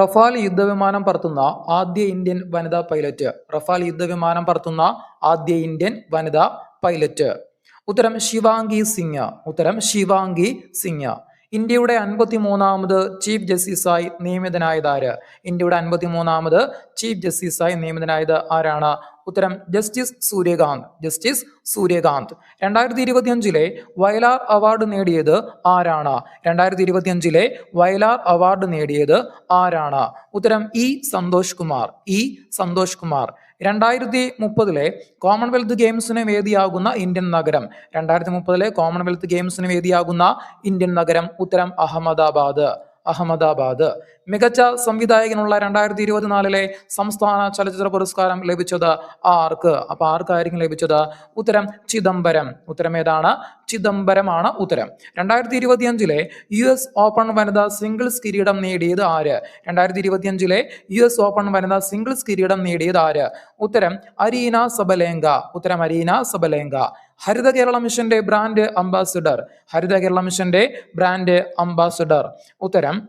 Rafale യുദ്ധവിമാനം പറത്തുന്ന ആദ്യ Indian വനിതാ pilot. Rafale യുദ്ധവിമാനം പറത്തുന്ന ആദ്യ ഇന്ത്യൻ വനിതാ പൈലറ്റ്. ഉത്തരം ശിവാംഗി സിംഗ്. ഉത്തരം ശിവാംഗി സിംഗ്. ഇന്ത്യയുടെ അൻപത്തി മൂന്നാമത് ചീഫ് ജസ്റ്റിസായി നിയമിതനായതാര് ഇന്ത്യയുടെ അൻപത്തി മൂന്നാമത് ചീഫ് ജസ്റ്റിസായി നിയമിതനായത് ആരാണ്? ഉത്തരം ജസ്റ്റിസ് സൂര്യകാന്ത് ജസ്റ്റിസ് സൂര്യകാന്ത്. രണ്ടായിരത്തി ഇരുപത്തിയഞ്ചിലെ വയലാർ അവാർഡ് നേടിയത് ആരാണ്? രണ്ടായിരത്തി ഇരുപത്തിയഞ്ചിലെ വയലാർ അവാർഡ് നേടിയത് ആരാണ്? ഉത്തരം ഇ സന്തോഷ് കുമാർ ഇ സന്തോഷ് കുമാർ. രണ്ടായിരത്തി മുപ്പതിലെ കോമൺവെൽത്ത് ഗെയിംസിന് വേദിയാകുന്ന ഇന്ത്യൻ നഗരം രണ്ടായിരത്തി മുപ്പതിലെ കോമൺവെൽത്ത് ഗെയിംസിന് വേദിയാകുന്ന ഇന്ത്യൻ നഗരം ഉത്തരം അഹമ്മദാബാദ്. അഹമ്മദാബാദ്. മികച്ച സംവിധായകനുള്ള രണ്ടായിരത്തി ഇരുപത്തിനാലിലെ സംസ്ഥാന ചലച്ചിത്ര പുരസ്കാരം ലഭിച്ചത് ആർക്ക്? അപ്പൊ ആർക്കായിരിക്കും ലഭിച്ചത്? ഉത്തരം ചിദംബരം. ഉത്തരം ഏതാണ്? ചിദംബരമാണ് ഉത്തരം. രണ്ടായിരത്തി ഇരുപത്തിയഞ്ചിലെ യു എസ് ഓപ്പൺ വനിതാ സിംഗിൾസ് കിരീടം നേടിയത് ആര്? രണ്ടായിരത്തി ഇരുപത്തിയഞ്ചിലെ യു എസ് ഓപ്പൺ വനിതാ സിംഗിൾസ് കിരീടം നേടിയത് ആര്? ഉത്തരം അരീന സബലേങ്ക ഉത്തരം അരീന സബലേങ്ക ഹരിത കേരള മിഷന്റെ ബ്രാൻഡ് അംബാസിഡർ. ഹരിത കേരള മിഷന്റെ ബ്രാൻഡ് അംബാസിഡർ. ഉത്തരം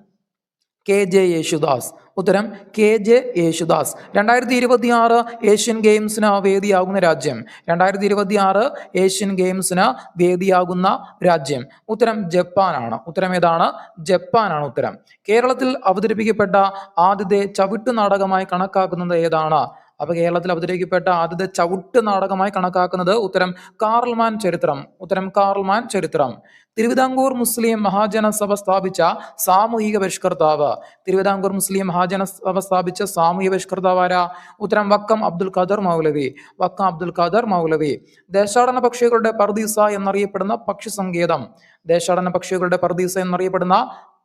കെ ജെ യേശുദാസ്. ഉത്തരം കെ ജെ യേശുദാസ്. രണ്ടായിരത്തി ഇരുപത്തി ആറ് ഏഷ്യൻ ഗെയിംസിന് വേദിയാകുന്ന രാജ്യം. രണ്ടായിരത്തി ഇരുപത്തി ആറ് ഏഷ്യൻ ഗെയിംസിന് വേദിയാകുന്ന രാജ്യം. ഉത്തരം ജപ്പാനാണ്. ഉത്തരം ഏതാണ്? ജപ്പാനാണ് ഉത്തരം. കേരളത്തിൽ അവതരിപ്പിക്കപ്പെട്ട ആദ്യത്തെ ചവിട്ടു നാടകമായി കണക്കാക്കുന്നത് ഏതാണ്? അപ്പൊ കേരളത്തിൽ അവതരിക്കപ്പെട്ട ആദ്യത്തെ ചവിട്ട് നാടകമായി കണക്കാക്കുന്നത് ഉത്തരം കാർൽമാൻ ചരിത്രം. ഉത്തരം കാർൽമാൻ ചരിത്രം. തിരുവിതാംകൂർ മുസ്ലിം മഹാജന സഭ സ്ഥാപിച്ച സാമൂഹിക പരിഷ്കർത്താവ്. തിരുവിതാംകൂർ മുസ്ലിം മഹാജന സഭ സ്ഥാപിച്ച സാമൂഹിക പരിഷ്കർത്താവ് ആരാ? ഉത്തരം വക്കം അബ്ദുൽ ഖാദർ മൗലവി. വക്കം അബ്ദുൽ ഖാദർ മൗലവി. ദേശാടന പക്ഷികളുടെ പർദീസ എന്നറിയപ്പെടുന്ന പക്ഷി സങ്കേതം ദേശാടന പക്ഷികളുടെ പർദീസ എന്നറിയപ്പെടുന്ന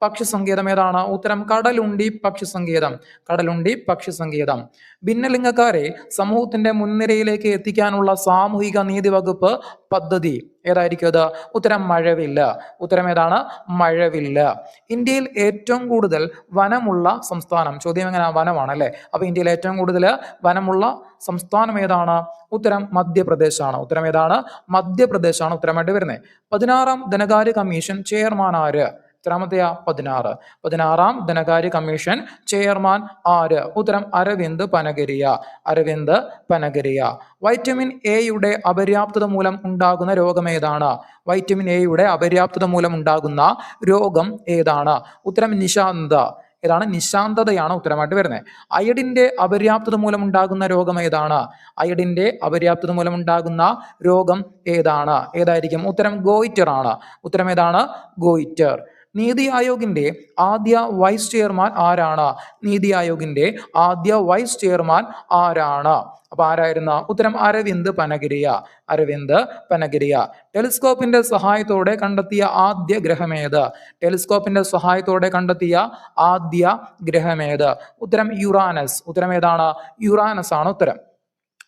പക്ഷി സങ്കേതം ഏതാണ്? ഉത്തരം കടലുണ്ടി പക്ഷി സങ്കേതം കടലുണ്ടി പക്ഷി സങ്കേതം ഭിന്നലിംഗക്കാരെ സമൂഹത്തിന്റെ മുൻനിരയിലേക്ക് എത്തിക്കാനുള്ള സാമൂഹിക നീതി വകുപ്പ് പദ്ധതി. ഏതായിരിക്കും അത്? ഉത്തരം മഴവില്ല. ഉത്തരം ഏതാണ്? മഴവില്ല. ഇന്ത്യയിൽ ഏറ്റവും കൂടുതൽ വനമുള്ള സംസ്ഥാനം. ചോദ്യം എങ്ങനെ? വനമാണ് അല്ലേ? അപ്പൊ ഇന്ത്യയിൽ ഏറ്റവും കൂടുതൽ വനമുള്ള സംസ്ഥാനം ഏതാണ്? ഉത്തരം മധ്യപ്രദേശാണ്. ഉത്തരം ഏതാണ്? മധ്യപ്രദേശാണ് ഉത്തരമായിട്ട് വരുന്നത് പതിനാറാം ധനകാര്യ കമ്മീഷൻ ചെയർമാൻ ആര്? എത്രാമത്തെയാ പതിനാറ്. പതിനാറാം ധനകാര്യ കമ്മീഷൻ ചെയർമാൻ ആര്? ഉത്തരം അരവിന്ദ് പനഗരിയ. അരവിന്ദ് പനഗരിയ. വൈറ്റമിൻ എയുടെ അപര്യാപ്തത മൂലം ഉണ്ടാകുന്ന രോഗം ഏതാണ്? വൈറ്റമിൻ എയുടെ അപര്യാപ്തത മൂലം ഉണ്ടാകുന്ന രോഗം ഏതാണ്? ഉത്തരം നിശാന്ത. ഏതാണ്? നിശാന്തതയാണ് ഉത്തരമായിട്ട് വരുന്നത് അയഡിന്റെ അപര്യാപ്തത മൂലം ഉണ്ടാകുന്ന രോഗം ഏതാണ്? അയഡിന്റെ അപര്യാപ്തത മൂലം ഉണ്ടാകുന്ന രോഗം ഏതാണ്? ഏതായിരിക്കും? ഉത്തരം ഗോയിറ്റർ ആണ് ഉത്തരം ഏതാണ്? ഗോയിറ്റർ. നീതി ആയോഗിന്റെ ആദ്യ വൈസ് ചെയർമാൻ ആരാണ്? നീതി ആയോഗിന്റെ ആദ്യ വൈസ് ചെയർമാൻ ആരാണ്? അപ്പൊ ആരായിരുന്ന? ഉത്തരം അരവിന്ദ് പനഗിരിയ. അരവിന്ദ് പനഗിരിയ. ടെലിസ്കോപ്പിന്റെ സഹായത്തോടെ കണ്ടെത്തിയ ആദ്യ ഗ്രഹമേത്? ടെലിസ്കോപ്പിന്റെ സഹായത്തോടെ കണ്ടെത്തിയ ആദ്യ ഗ്രഹമേത്? ഉത്തരം യുറാനസ്. ഉത്തരം ഏതാണ്? യുറാനസ് ആണ് ഉത്തരം.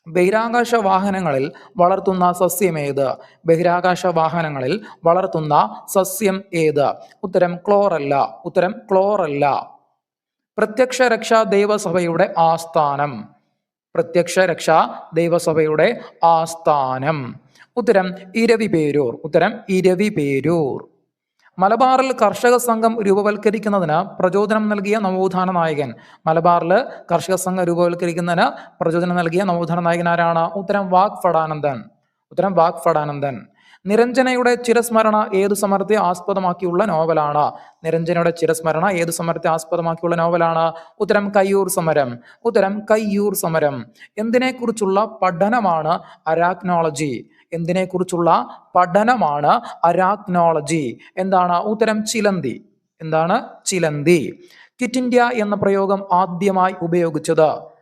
ബഹിരാകാശ വാഹനങ്ങളിൽ വളർത്തുന്ന സസ്യം ഏത്? ബഹിരാകാശ വാഹനങ്ങളിൽ വളർത്തുന്ന സസ്യം ഏത്? ഉത്തരം ക്ലോറല്ല. ഉത്തരം ക്ലോറല്ല. പ്രത്യക്ഷ രക്ഷാ ദൈവസഭയുടെ ആസ്ഥാനം. പ്രത്യക്ഷ രക്ഷാ ദൈവസഭയുടെ ആസ്ഥാനം. ഉത്തരം ഇരവി പേരൂർ ഉത്തരം ഇരവി പേരൂർ മലബാറിൽ കർഷക സംഘം രൂപവൽക്കരിക്കുന്നതിന് പ്രചോദനം നൽകിയ നവോത്ഥാന നായകൻ. മലബാറിൽ കർഷക സംഘം രൂപവൽക്കരിക്കുന്നതിന് പ്രചോദനം നൽകിയ നവോത്ഥാന നായകൻ ആരാണ് ഉത്തരം വാക് ഫടാനന്ദൻ ഉത്തരം വാക് ഫടാനന്ദൻ നിരഞ്ജനയുടെ ചിരസ്മരണ ഏതു സമരത്തെ ആസ്പദമാക്കിയുള്ള നോവലാണ്? നിരഞ്ജനയുടെ ചിരസ്മരണ ഏതു സമരത്തെ ആസ്പദമാക്കിയുള്ള നോവലാണ്? ഉത്തരം കയ്യൂർ സമരം. ഉത്തരം കയ്യൂർ സമരം. എന്തിനെക്കുറിച്ചുള്ള പഠനമാണ് അരാക്നോളജി? എന്തിനെക്കുറിച്ചുള്ള പഠനമാണ് അരാക്നോളജി? എന്താണ് ഉത്തരം ചിലന്തി? എന്താണ് ചിലന്തി? കിറ്റ് ഇന്ത്യ എന്ന പ്രയോഗം ആദ്യമായി ഉപയോഗിച്ചത്.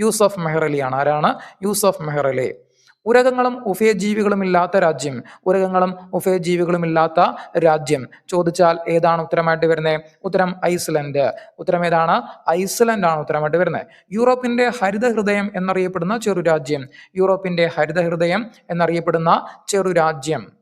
യൂസഫ് മെഹ്റലിയാണ്. ആരാണ്? യൂസഫ് മെഹ്റലി. ഉരകങ്ങളും ഉഭയജീവികളും ഇല്ലാത്ത രാജ്യം. ഉരകങ്ങളും ഉഭയജീവികളും ഇല്ലാത്ത രാജ്യം. ചോദിച്ചാൽ ഏതാണ് ഉത്തരമായിട്ട് വരുന്നത് ഉത്തരം ഐസ്ലൻഡ്. ഉത്തരം ഏതാണ്? ഐസ്ലൻഡ് ആണ് ഉത്തരമായിട്ട് വരുന്നത് യൂറോപ്പിന്റെ ഹരിത ഹൃദയം എന്നറിയപ്പെടുന്ന ചെറു രാജ്യം. യൂറോപ്പിന്റെ ഹരിത ഹൃദയം എന്നറിയപ്പെടുന്ന ചെറു രാജ്യം.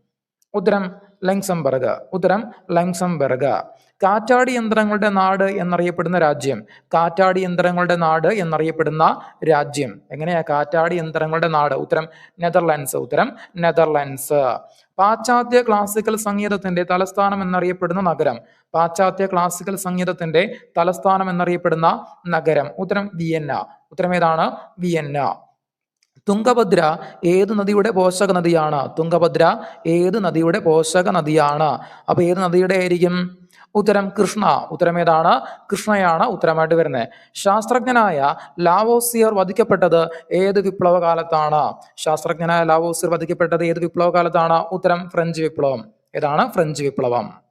ഉത്തരം ലങ്സംബർഗ്. ഉത്തരം ലങ്സംബർഗ്. കാറ്റാടി യന്ത്രങ്ങളുടെ നാട് എന്നറിയപ്പെടുന്ന രാജ്യം. കാറ്റാടി യന്ത്രങ്ങളുടെ നാട് എന്നറിയപ്പെടുന്ന രാജ്യം. എങ്ങനെയാ? കാറ്റാടി യന്ത്രങ്ങളുടെ നാട്. ഉത്തരം നെതർലാൻഡ്സ്. ഉത്തരം നെതർലാൻഡ്സ്. പാശ്ചാത്യ ക്ലാസിക്കൽ സംഗീതത്തിന്റെ തലസ്ഥാനം എന്നറിയപ്പെടുന്ന നഗരം. പാശ്ചാത്യ ക്ലാസിക്കൽ സംഗീതത്തിന്റെ തലസ്ഥാനം എന്നറിയപ്പെടുന്ന നഗരം. ഉത്തരം വിയന്ന. ഉത്തരം ഏതാണ്? വിയന്ന. തുംഗഭദ്ര ഏത് നദിയുടെ പോഷക നദിയാണ്? തുംഗഭദ്ര ഏത് നദിയുടെ പോഷക നദിയാണ്? അപ്പൊ ഏത് നദിയുടെ ആയിരിക്കും? ഉത്തരം കൃഷ്ണ. ഉത്തരം ഏതാണ്? കൃഷ്ണയാണ് ഉത്തരമായിട്ട് വരുന്നത് ശാസ്ത്രജ്ഞനായ ലാവോസിയർ വധിക്കപ്പെട്ടത് ഏത് വിപ്ലവ കാലത്താണ് ശാസ്ത്രജ്ഞനായ ലാവോസിയർ വധിക്കപ്പെട്ടത് ഏത് വിപ്ലവ കാലത്താണ് ഉത്തരം ഫ്രഞ്ച് വിപ്ലവം. ഏതാണ്? ഫ്രഞ്ച് വിപ്ലവം.